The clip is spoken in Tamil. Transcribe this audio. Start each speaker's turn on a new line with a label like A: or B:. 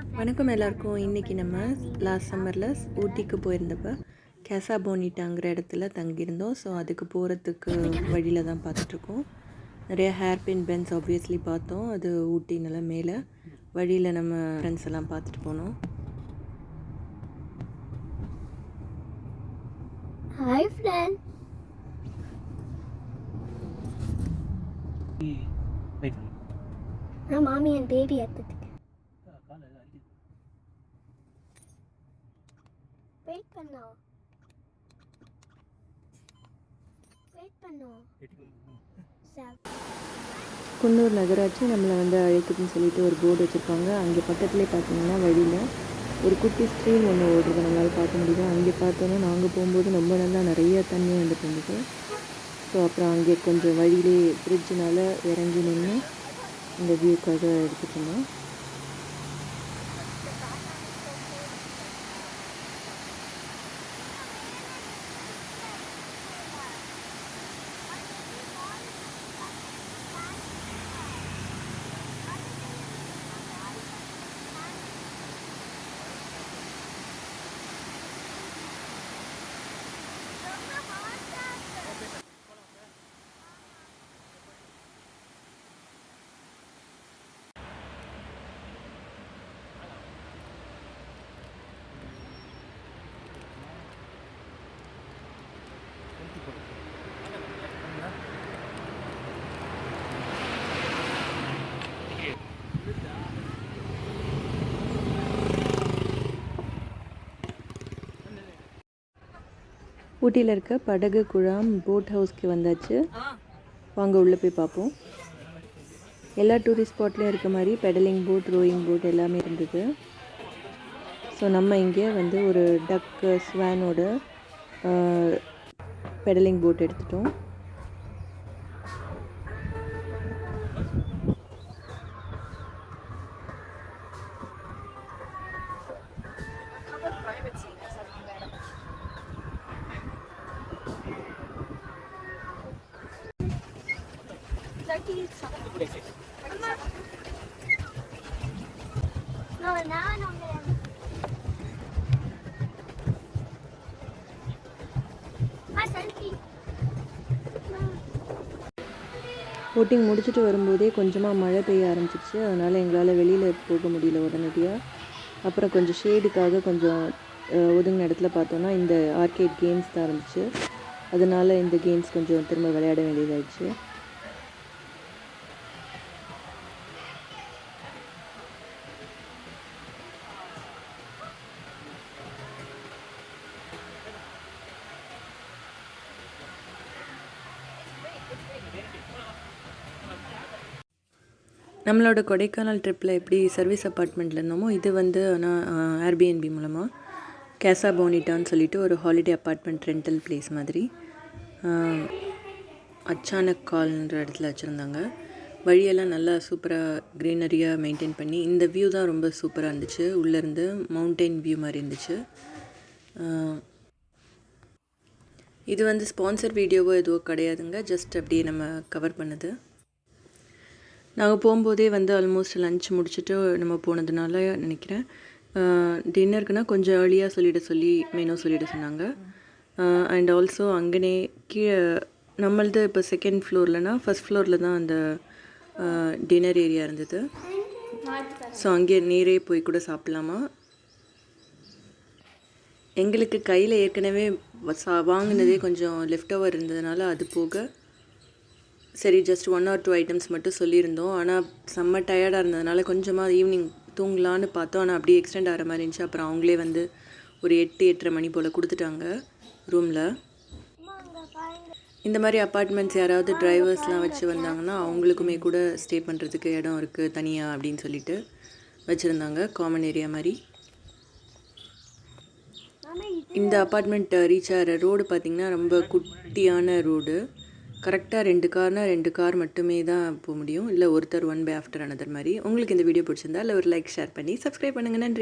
A: வணக்கம் எல்லாருக்கும். இன்றைக்கி நம்ம லாஸ்ட் சம்மரில் ஊட்டிக்கு போயிருந்தப்ப கேசா போனிட்டாங்கிற இடத்துல தங்கியிருந்தோம். ஸோ அதுக்கு போகிறதுக்கு வழியில் தான் பார்த்துட்ருக்கோம். நிறைய ஹேர் பின் பென்ஸ் ஆப்வியஸ்லி பார்த்தோம். அது ஊட்டி நல்லா மேலே வழியில் நம்ம ஃப்ரெண்ட்ஸ் எல்லாம் பார்த்துட்டு போனோம்.
B: ஹாய் ஃப்ரெண்ட்
C: வெயிட்
B: நான் மாமி என் பேபி எடுத்துட்டு வெயிட் பண்ணோம் வெயிட் பண்ணோம்
A: குன்னூர் நகராட்சி நம்மளை வந்து அழைக்குதுன்னு சொல்லிட்டு ஒரு போர்டு வச்சுருப்பாங்க அங்கே பக்கத்துலேயே பார்த்தீங்கன்னா வழியில் ஒரு குட்டி ஸ்ட்ரீம் ஒன்று ஓடுறது நம்மளால் பார்க்க முடியுது. அங்கே பார்த்தோன்னா நாங்கள் போகும்போது ரொம்ப நல்லா நிறைய தண்ணி வந்துட்டு இருந்தது. ஸோ அப்புறம் அங்கே கொஞ்சம் வழியிலே பிரிட்ஜினால் இறங்கி நின்று இந்த வியூக்காக எடுத்துகிட்டு இருந்தோம் ஊட்டியில் இருக்க படகு குழாம் போட் ஹவுஸ்க்கு வந்தாச்சு. வாங்க உள்ளே போய் பார்ப்போம். எல்லா டூரிஸ்ட் ஸ்பாட்லேயும் இருக்க மாதிரி பெடலிங் போட் ரோயிங் போட் எல்லாமே இருந்தது. ஸோ நம்ம இங்கே வந்து ஒரு டக்கு ஸ்வானோட பெடலிங் போட் எடுத்துட்டோம். போட்டிங் முடிச்சுட்டு வரும்போதே கொஞ்சமாக மழை பெய்ய ஆரம்பிச்சிருச்சு. அதனால் எங்களால் வெளியில் போக முடியல உடனடியாக அப்புறம் கொஞ்சம் ஷேடுக்காக கொஞ்சம் ஒதுங்கின இடத்துல பார்த்தோன்னா இந்த ஆர்கேட் கேம்ஸ் தான் இருந்துச்சு. அதனால் இந்த கேம்ஸ் கொஞ்சம் திரும்ப விளையாட வேண்டியதாயிடுச்சு. நம்மளோட கொடைக்கானல் ட்ரிப்பில் எப்படி சர்வீஸ் அப்பார்ட்மெண்ட்டில் இருந்தோமோ இது வந்து ஆனால் ஏர்பிஎன்பி மூலமாக கேசா போனிட்டான்னு சொல்லிட்டு ஒரு ஹாலிடே அப்பார்ட்மெண்ட் ரெண்டல் பிளேஸ் மாதிரி. அச்சானக் கால்ன்ற இடத்துல வச்சுருந்தாங்க. வழியெல்லாம் நல்லா சூப்பராக க்ரீனரியாக மெயின்டைன் பண்ணி இந்த வியூ தான் ரொம்ப சூப்பராக இருந்துச்சு. உள்ளேருந்து மவுண்டெயின் வியூ மாதிரி இருந்துச்சு. இது வந்து ஸ்பான்சர் வீடியோவோ எதுவோ கிடையாதுங்க. ஜஸ்ட் அப்படியே நம்ம கவர் பண்ணுது. நாங்கள் போகும்போதே வந்து ஆல்மோஸ்ட் லஞ்ச் முடிச்சுட்டு நம்ம போனதுனால நினைக்கிறேன். டின்னருக்குன்னா கொஞ்சம் ஏர்லியாக சொல்லிட சொல்லி மெனு சொல்லிட சொன்னாங்க. அண்ட் ஆல்சோ அங்கனே கீழே நம்மளது இப்போ செகண்ட் ஃப்ளோர்லனா ஃபஸ்ட் ஃப்ளோரில் தான் அந்த டின்னர் ஏரியா இருந்தது. ஸோ அங்கே நேரே போய் கூட சாப்பிட்லாமா? எங்களுக்கு கையில் ஏற்கனவே சா வாங்கினதே கொஞ்சம் லெஃப்ட் ஓவர் இருந்ததுனால அது போக சரி just one or two items மட்டும் சொல்லியிருந்தோம். ஆனால் செம்ம டயர்டாக இருந்ததுனால கொஞ்சமாக ஈவினிங் தூங்கலான்னு பார்த்தோம். ஆனால் அப்படியே எக்ஸ்டெண்ட் ஆகிற மாதிரி இருந்துச்சு. அப்புறம் அவங்களே வந்து ஒரு எட்டு எட்டரை மணி போல் கொடுத்துட்டாங்க ரூமில் இந்த மாதிரி அப்பார்ட்மெண்ட்ஸ் யாராவது டிரைவர்ஸ்லாம் வச்சு வந்தாங்கன்னா அவங்களுக்குமே கூட ஸ்டே பண்ணுறதுக்கு இடம் இருக்குது தனியாக அப்படின்னு சொல்லிட்டு வச்சுருந்தாங்க. காமன் ஏரியா மாதிரி. இந்த அப்பார்ட்மெண்ட் ரீச் ஆகிற ரோடு பார்த்திங்கன்னா ரொம்ப குட்டியான ரோடு கரெக்டாக ரெண்டு கார்னால் ரெண்டு கார் மட்டுமே தான் போக முடியும். இல்லை ஒருத்தர் ஒன் பை ஆஃப்டர் அனதர் மாதிரி. உங்களுக்கு இந்த வீடியோ பிடிச்சிருந்தா இல்லை ஒரு லைக் ஷேர் பண்ணி சப்ஸ்கிரைப் பண்ணுங்கள் நன்றி.